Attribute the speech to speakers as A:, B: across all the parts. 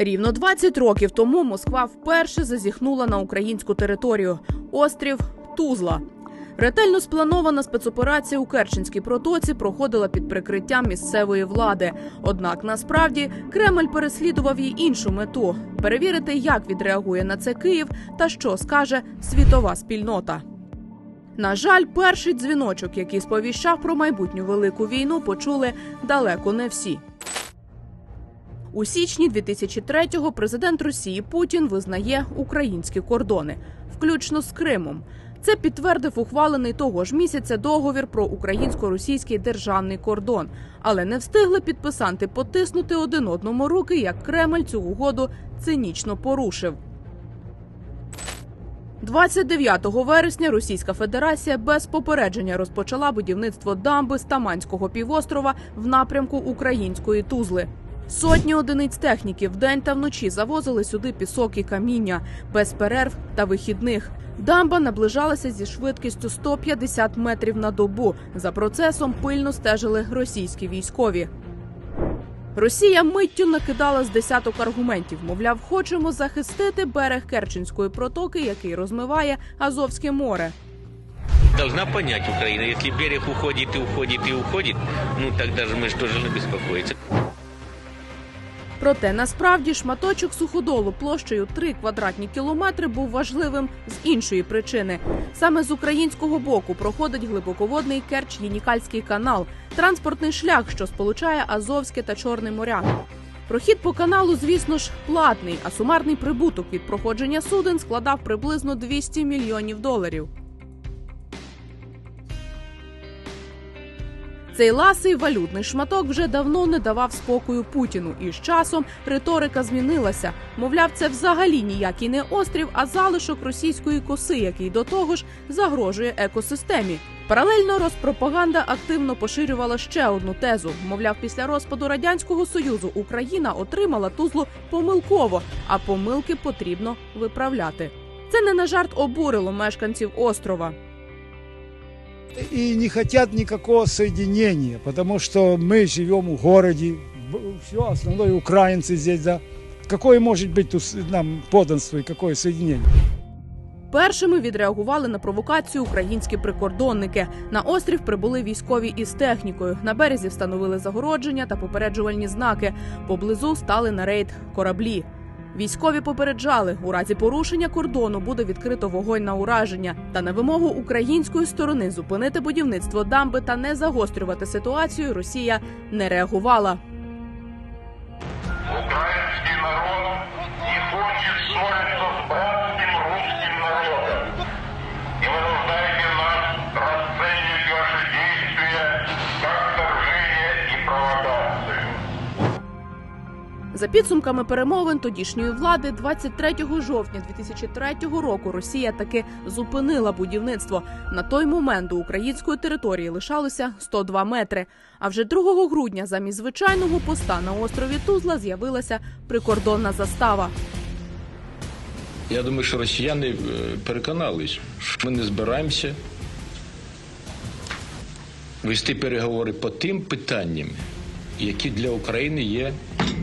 A: Рівно 20 років тому Москва вперше зазіхнула на українську територію острів Тузла. Ретельно спланована спецоперація у Керченській протоці проходила під прикриттям місцевої влади. Однак насправді Кремль переслідував їй іншу мету перевірити, як відреагує на це Київ та що скаже світова спільнота. На жаль, перший дзвіночок, який сповіщав про майбутню велику війну, почули далеко не всі. У січні 2003-го президент Росії Путін визнає українські кордони, включно з Кримом. Це підтвердив ухвалений того ж місяця договір про українсько-російський державний кордон, але не встигли підписанти потиснути один одному руки, як Кремль цю угоду цинічно порушив. 29 вересня Російська Федерація без попередження розпочала будівництво дамби з Таманського півострова в напрямку української Тузли. Сотні одиниць техніки вдень та вночі завозили сюди пісок і каміння без перерв та вихідних. Дамба наближалася зі швидкістю 150 метрів на добу. За процесом пильно стежили російські військові. Росія миттю накидала з десяток аргументів. Мовляв, хочемо захистити берег Керченської протоки, який розмиває Азовське море.
B: Должна понять Украина, если берег уходит и уходит и уходит, ну тогда же мы же тоже должны беспокоиться.
A: Проте насправді шматочок суходолу площею 3 квадратні кілометри був важливим з іншої причини. Саме з українського боку проходить глибоководний керч єнікальський канал, транспортний шлях, що сполучає Азовське та Чорне моря. Прохід по каналу, звісно ж, платний, а сумарний прибуток від проходження суден складав приблизно 200 мільйонів доларів. Цей ласий валютний шматок вже давно не давав спокою Путіну, і з часом риторика змінилася. Мовляв, це взагалі ніякий не острів, а залишок російської коси, який до того ж загрожує екосистемі. Паралельно Роспропаганда активно поширювала ще одну тезу. Мовляв, після розпаду радянського союзу Україна отримала тузлу помилково, а помилки потрібно виправляти. Це не на жарт обурило мешканців острова
C: и не хотят никакого соединения, потому что мы живем в городе, все основное украинцы здесь, да. Какое может быть тут нам подданство и какое соединение?
A: Першими відреагували на провокацію українські прикордонники. На острів прибули військові із технікою. На березі встановили загородження та попереджувальні знаки. Поблизу стали на рейд кораблі. Військові попереджали, у разі порушення кордону буде відкрито вогонь на ураження. Та на вимогу української сторони зупинити будівництво дамби та не загострювати ситуацію. Росія не реагувала. За підсумками перемовин тодішньої влади, 23 жовтня 2003 року Росія таки зупинила будівництво. На той момент до української території лишалося 102 метри. А вже 2 грудня замість звичайного поста на острові Тузла з'явилася прикордонна застава.
D: Я думаю, що росіяни е, переконались, що ми не збираємося вести переговори по тим питанням, які для України є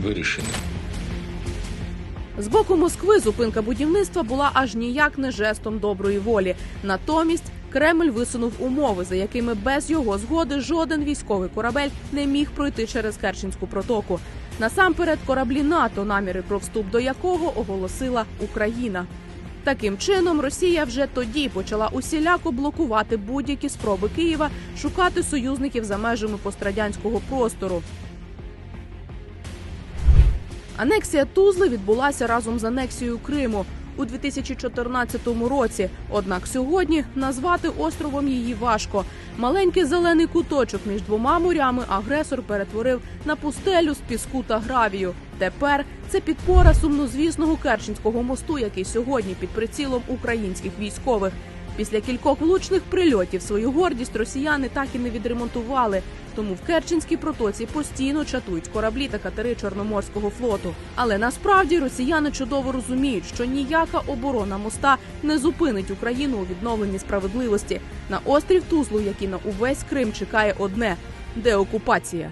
D: вирішеними.
A: З боку Москви зупинка будівництва була аж ніяк не жестом доброї волі. Натомість Кремль висунув умови, за якими без його згоди жоден військовий корабель не міг пройти через Керченську протоку. Насамперед, кораблі НАТО, наміри про вступ до якого оголосила Україна. Таким чином, Росія вже тоді почала усіляко блокувати будь-які спроби Києва шукати союзників за межами пострадянського простору. Анексія Тузли відбулася разом з анексією Криму у 2014 році. Однак сьогодні назвати островом її важко. Маленький зелений куточок між двома морями агресор перетворив на пустелю з піску та гравію. Тепер це підпора сумнозвісного Керченського мосту, який сьогодні під прицілом українських військових. Після кількох влучних прильотів свою гордість росіяни так і не відремонтували. Тому в Керченській протоці постійно чатують кораблі та катери Чорноморського флоту. Але насправді росіяни чудово розуміють, що ніяка оборона моста не зупинить Україну у відновленні справедливості. На острів Тузлу, який на увесь Крим, чекає одне деокупація.